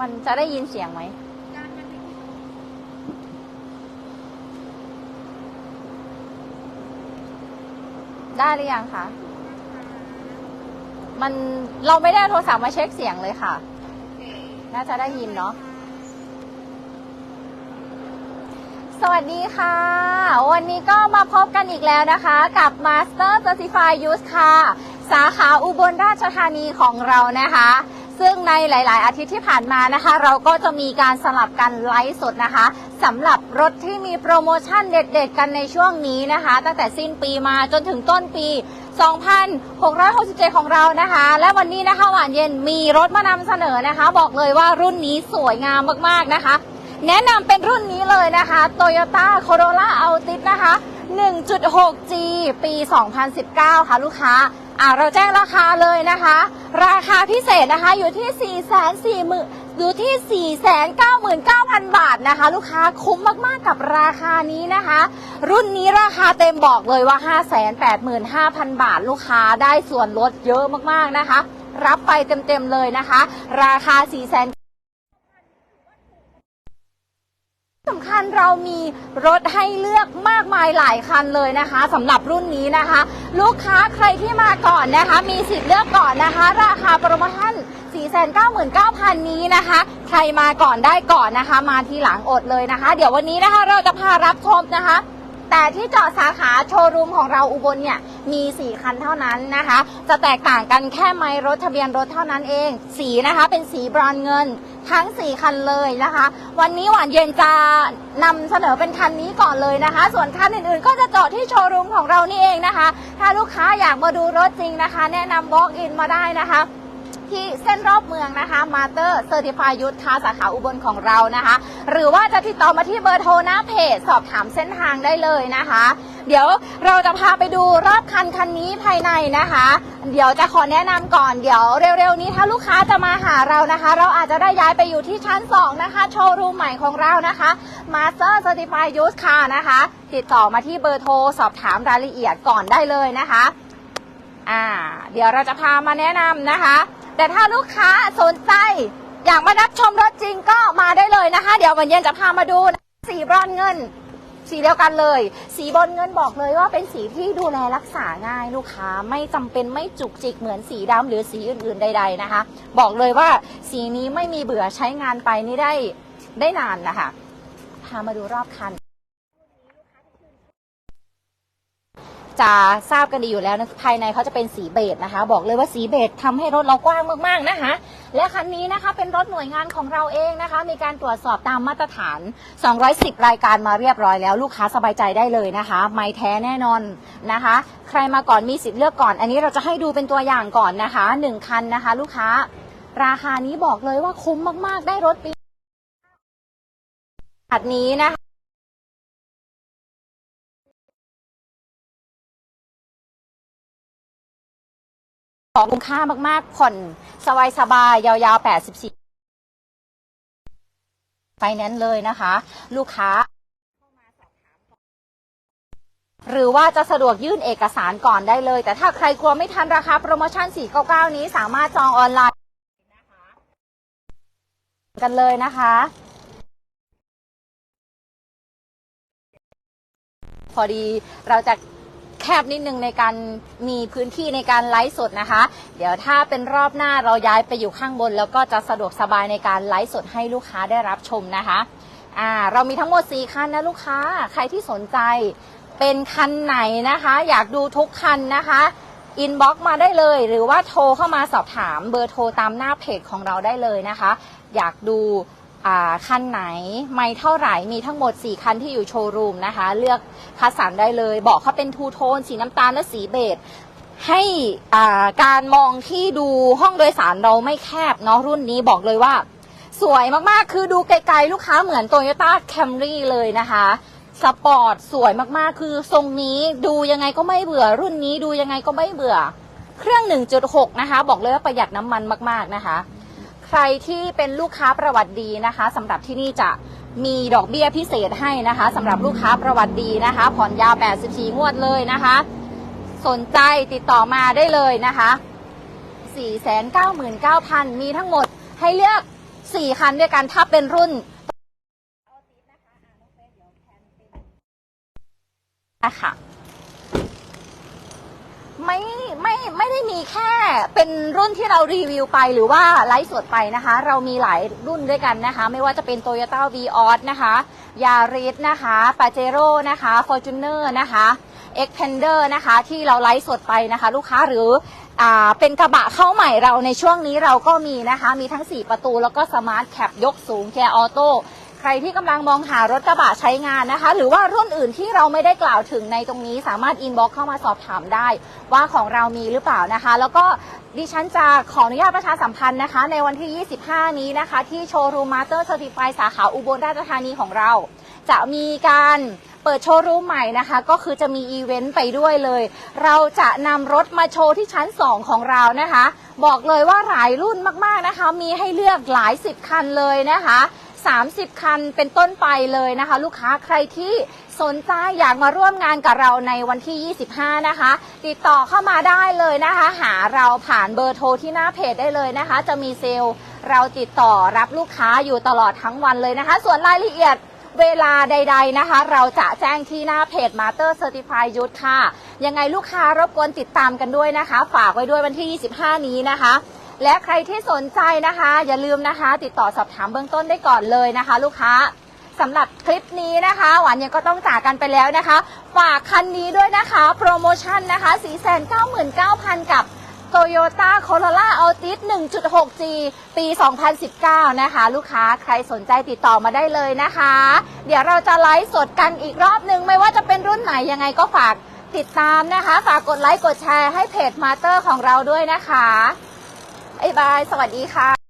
มันจะได้ยินเสียงไหม ได้หรือยังคะ มันเราไม่ได้เอาโทรศัพท์มาเช็คเสียงเลยค่ะ น่าจะได้ยินเนาะ สวัสดีค่ะ วันนี้ก็มาพบกันอีกแล้วนะคะ กับ Master Certified Youth ค่ะ สาขาอุบลราชธานีของเรานะคะ ซึ่งในหลาย ๆ อาทิตย์ที่ผ่านมานะคะ เราก็จะมีการสลับกันไลฟ์สดนะคะสำหรับรถที่มีโปรโมชั่นเด็ด ๆ กันในช่วงนี้นะคะ ตั้งแต่สิ้นปีมาจนถึงต้นปี 2,667 ของเรานะคะ และวันนี้นะคะหวานเย็นมีรถมานำเสนอนะคะ บอกเลยว่ารุ่นนี้สวยงามมาก ๆ นะคะ แนะนำเป็นรุ่นนี้เลยนะคะ Toyota Corolla Altis นะคะ 1.6G ปี 2019 ค่ะลูกค้า อ่าเราแจ้งราคาเลยนะคะ ราคาพิเศษนะคะอยู่ที่4 4 0 0 0 0อยู่ที่ 499,000 บาทนะคะ ลูกค้าคุ้มมาก ๆ กับราคานี้นะคะ รุ่นนี้ราคาเต็มบอกเลยว่า 585,000 บาท ลูกค้าได้ส่วนลดเยอะมาก ๆ นะคะ รับไปเต็ม ๆ เลยนะคะ ราคา4 0 0 0 0 สำคัญเรามีรถให้เลือกมากมายหลายคันเลยนะคะสำหรับรุ่นนี้นะคะ ลูกค้าใครที่มาก่อนนะคะ มีสิทธิ์เลือกก่อนนะคะ ราคาโปรโมชั่น 499,000 นี้นะคะ ใครมาก่อนได้ก่อนนะคะ มาทีหลังอดเลยนะคะ เดี๋ยววันนี้นะคะเราจะพารับชมนะคะ แต่ที่เจาะสาขาโชว์รูมของเราอุบลเนี่ยมี 4 คันเท่านั้นนะคะ จะแตกต่างกันแค่ไม้รถทะเบียนรถเท่านั้นเอง สีนะคะเป็นสีบรอนเงินทั้ง 4 คันเลยนะคะ วันนี้หวานเย็นจะนำเสนอเป็นคันนี้ก่อนเลยนะคะ ส่วนคันอื่นๆ ก็จะเจาะที่โชว์รูมของเรานี่เองนะคะ ถ้าลูกค้าอยากมาดูรถจริงนะคะ แนะนำ walk in มาได้นะคะ ที่เส้นรอบเมืองนะคะมาเตอร์เซอร์ติฟายยุทธคาสาขาอุบลของเรานะคะ หรือว่าจะติดต่อมาที่เบอร์โทรหน้าเพจสอบถามเส้นทางได้เลยนะคะ เดี๋ยวเราจะพาไปดูรอบคันคันนี้ภายในนะคะ เดี๋ยวจะขอแนะนำก่อนเดี๋ยวเร็วๆนี้ถ้าลูกค้าจะมาหาเรานะคะ เราอาจจะได้ย้ายไปอยู่ที่ชั้น 2 นะคะ โชว์รูมใหม่ของเรานะคะมาสเตอร์เซอร์ติฟายยุทธคานะคะ ติดต่อมาที่เบอร์โทรสอบถามรายละเอียดก่อนได้เลยนะคะอ่าเดี๋ยวเราจะพามาแนะนำนะคะ แต่ถ้าลูกค้าสนใจอยากมารับชมรถจริงก็มาได้เลยนะคะ เดี๋ยววันเย็นจะพามาดูนะสีบรอนเงิน สีเดียวกันเลย สีบรอนเงินบอกเลยว่าเป็นสีที่ดูแลรักษาง่ายลูกค้าไม่จำเป็นไม่จุกจิกเหมือนสีดำหรือสีอื่นๆใด ๆนะคะ บอกเลยว่าสีนี้ไม่มีเบื่อใช้งานไปนี่ได้ได้นานนะคะ พามาดูรอบคัน จะทราบกันดีอยู่แล้วนะภายในเขาจะเป็นสีเบจนะคะ บอกเลยว่าสีเบจทำให้รถเรากว้างมากๆนะคะ และคันนี้นะคะเป็นรถหน่วยงานของเราเองนะคะ มีการตรวจสอบตามมาตรฐาน 210 รายการมาเรียบร้อยแล้วลูกค้าสบายใจได้เลยนะคะ ไม่แท้แน่นอนนะคะ ใครมาก่อนมีสิทธิ์เลือกก่อน อันนี้เราจะให้ดูเป็นตัวอย่างก่อนนะคะหนึ่งคันนะคะ ลูกค้า ราคานี้บอกเลยว่าคุ้มมากๆได้รถปีนี้นะคะ ของคุ้มค่ามากๆ ผ่อนสบายสบายๆยาวๆ 84 ไฟแนนซ์เลยนะคะ ลูกค้า หรือว่าจะสะดวกยื่นเอกสารก่อนได้เลย แต่ถ้าใครกลัวไม่ทันราคาโปรโมชั่น 499 นี้สามารถจองออนไลน์กันเลยนะคะพอดีเราจะ แคบนิดนึงในการมีพื้นที่ในการไลฟ์สดนะคะ เดี๋ยวถ้าเป็นรอบหน้าเราย้ายไปอยู่ข้างบน แล้วก็จะสะดวกสบายในการไลฟ์สดให้ลูกค้าได้รับชมนะคะอ่าเรามีทั้งหมด 4 คันนะลูกค้าใครที่สนใจเป็นคันไหนนะคะ อยากดูทุกคันนะคะอินบ็อกมาได้เลย หรือว่าโทรเข้ามาสอบถามเบอร์โทรตามหน้าเพจของเราได้เลยนะคะ อยากดู คันไหนไม่เท่าไหร่มีทั้งหมด 4 คันที่อยู่โชว์รูมนะคะ เลือกคัดสรรได้เลย บอกเขาเป็นทูโทน สีน้ำตาลและสีเบจให้การมองที่ดูห้องโดยสารเราไม่แคบเนาะรุ่นนี้บอกเลยว่า สวยมากๆ คือดูไกลๆ ลูกค้าเหมือน Toyota Camry เลยนะคะสปอร์ตสวยมากๆ คือทรงนี้ดูยังไงก็ไม่เบื่อ รุ่นนี้ดูยังไงก็ไม่เบื่อ เครื่อง 1.6 นะคะ บอกเลยว่าประหยัดน้ำมันมาก ๆ นะคะ ใครที่เป็นลูกค้าประวัติดีนะคะสำหรับที่นี่จะมีดอกเบี้ยพิเศษให้นะคะสำหรับลูกค้าประวัติดีนะคะ ผ่อนยาว 84 งวดเลยนะคะ สนใจติดต่อมาได้เลยนะคะ 499,000 มีทั้งหมดให้เลือก 4 คันด้วยกันถ้าเป็นรุ่นนะคะ ไม่ไม่ไม่ได้มีแค่เป็นรุ่นที่เรารีวิวไปหรือว่าไลฟ์สดไปนะคะ เรามีหลายรุ่นด้วยกันนะคะ ไม่ว่าจะเป็น Toyota v ีออนะคะยาริสนะคะปาเจโร่นะคะ Fortuner นะคะ e x p a n d e r นะคะที่เราไลฟ์สดไปนะคะ ลูกค้าหรืออ่าเป็นกระบะเข้าใหม่เราในช่วงนี้เราก็มีนะคะ มีทั้ง 4 ประตูแล้วก็สมาร์ทแคปยกสูงแกออโต้ ใครที่กำลังมองหารถกระบะใช้งานนะคะ หรือว่ารุ่นอื่นที่เราไม่ได้กล่าวถึงในตรงนี้ สามารถอินบ็อกเข้ามาสอบถามได้ ว่าของเรามีหรือเปล่านะคะ แล้วก็ดิฉันจะขออนุญาตประชาสัมพันธ์นะคะ ในวันที่ 25 นี้นะคะ ที่โชว์รูมมาสเตอร์เซอร์ติฟายสาขาอุบลราชธานีของเรา จะมีการเปิดโชว์รูมใหม่นะคะ ก็คือจะมีอีเวนต์ไปด้วยเลย เราจะนำรถมาโชว์ที่ชั้น 2 ของเรานะคะ บอกเลยว่าหลายรุ่นมากๆนะคะ มีให้เลือกหลายสิบคันเลยนะคะ 30 คันเป็นต้นไปเลยนะคะ ลูกค้าใครที่สนใจอยากมาร่วมงานกับเราในวันที่ 25 นะคะ ติดต่อเข้ามาได้เลยนะคะ หาเราผ่านเบอร์โทรที่หน้าเพจได้เลยนะคะ จะมีเซลล์เราติดต่อรับลูกค้าอยู่ตลอดทั้งวันเลยนะคะ ส่วนรายละเอียดเวลาใด ๆนะคะ เราจะแจ้งที่หน้าเพจ Master Certified ยุทธค่ะ ยังไงลูกค้ารบกวนติดตามกันด้วยนะคะ ฝากไว้ด้วยวันที่ 25 นี้นะคะ และใครที่สนใจนะคะ อย่าลืมนะคะ ติดต่อสอบถามเบื้องต้นได้ก่อนเลยนะคะ ลูกค้าสำหรับคลิปนี้นะคะ หวานยังก็ต้องจากกันไปแล้วนะคะ ฝากคันนี้ด้วยนะคะ โปรโมชั่นนะคะ 499,000 กับ Toyota Corolla Altis 1.6G ปี 2019 นะคะ ลูกค้าใครสนใจติดต่อมาได้เลยนะคะ เดี๋ยวเราจะไลฟ์สดกันอีกรอบหนึ่งไม่ว่าจะเป็นรุ่นไหนยังไงก็ฝากติดตามนะคะ ฝากกดไลค์กดแชร์ให้เพจมาเตอร์ของเราด้วยนะคะ บ๊ายบาย สวัสดีค่ะ